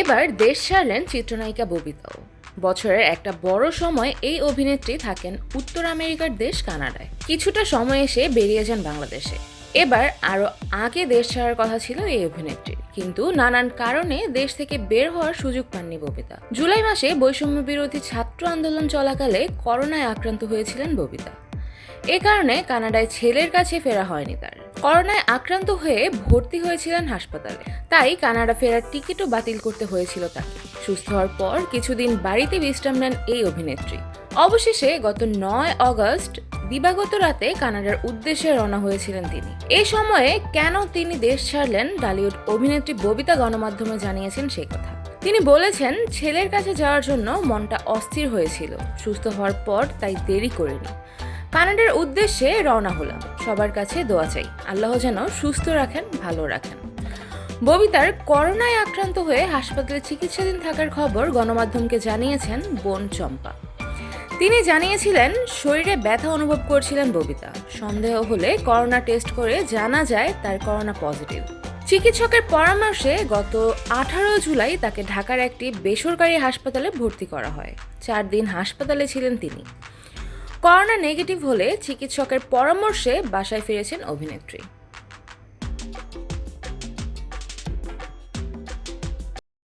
এবার দেশ ছাড়লেন চিত্রনায়িকা ববিতাও। বছরের একটা বড় সময় এই অভিনেত্রী থাকেন উত্তর আমেরিকার দেশ কানাডায়। কিছুটা সময় এসে বেরিয়ে যান বাংলাদেশে। এবার আরও আগে দেশ ছাড়ার কথা ছিল এই অভিনেত্রী কিন্তু নানান কারণে দেশ থেকে বের হওয়ার সুযোগ পাননি ববিতা। জুলাই মাসে বৈষম্য বিরোধী ছাত্র আন্দোলন চলাকালে করোনায় আক্রান্ত হয়েছিলেন ববিতা। এ কারণে কানাডায় ছেলের কাছে ফেরা হয়নি তার। করোনায় আক্রান্ত হয়ে ভর্তি হয়েছিলেন হাসপাতালে। তাই কানাডা ফেরার টিকিটও বাতিল করতে হয়েছিল তাকে। সুস্থ হওয়ার পর কিছুদিন বাড়িতে বিশ্রাম নেন এই অভিনেত্রী। অবশেষে গত নয় অগস্ট দিবাগত রাতে কানাডার উদ্দেশ্যে রওনা হয়েছিলেন তিনি। এই সময়ে কেন তিনি দেশ ছাড়লেন ডালিউড অভিনেত্রী ববিতা গণমাধ্যমে জানিয়েছেন সেই কথা। তিনি বলেছেন, ছেলের কাছে যাওয়ার জন্য মনটা অস্থির হয়েছিল। সুস্থ হওয়ার পর তাই দেরি করিনি। কানাডার উদ্দেশ্যে রওনা হলাম। সবার কাছে দোয়া চাই। আল্লাহ যেন সুস্থ রাখেন, ভালো রাখেন। ববিতার করোনায় আক্রান্ত হয়ে হাসপাতালে চিকিৎসাধীন থাকার খবর গণমাধ্যমকে জানিয়েছেন বোন চম্পা। তিনি জানিয়েছিলেন, শরীরে ব্যথা অনুভব করছিলেন ববিতা। সন্দেহ হলে করোনা টেস্ট করে জানা যায় তার করোনা পজিটিভ। চিকিৎসকের পরামর্শে গত আঠারো জুলাই তাকে ঢাকার একটি বেসরকারি হাসপাতালে ভর্তি করা হয়। চার দিন হাসপাতালে ছিলেন তিনি। করোনা নেগেটিভ হলে চিকিৎসকের পরামর্শে বাসায় ফিরেছেন অভিনেত্রী।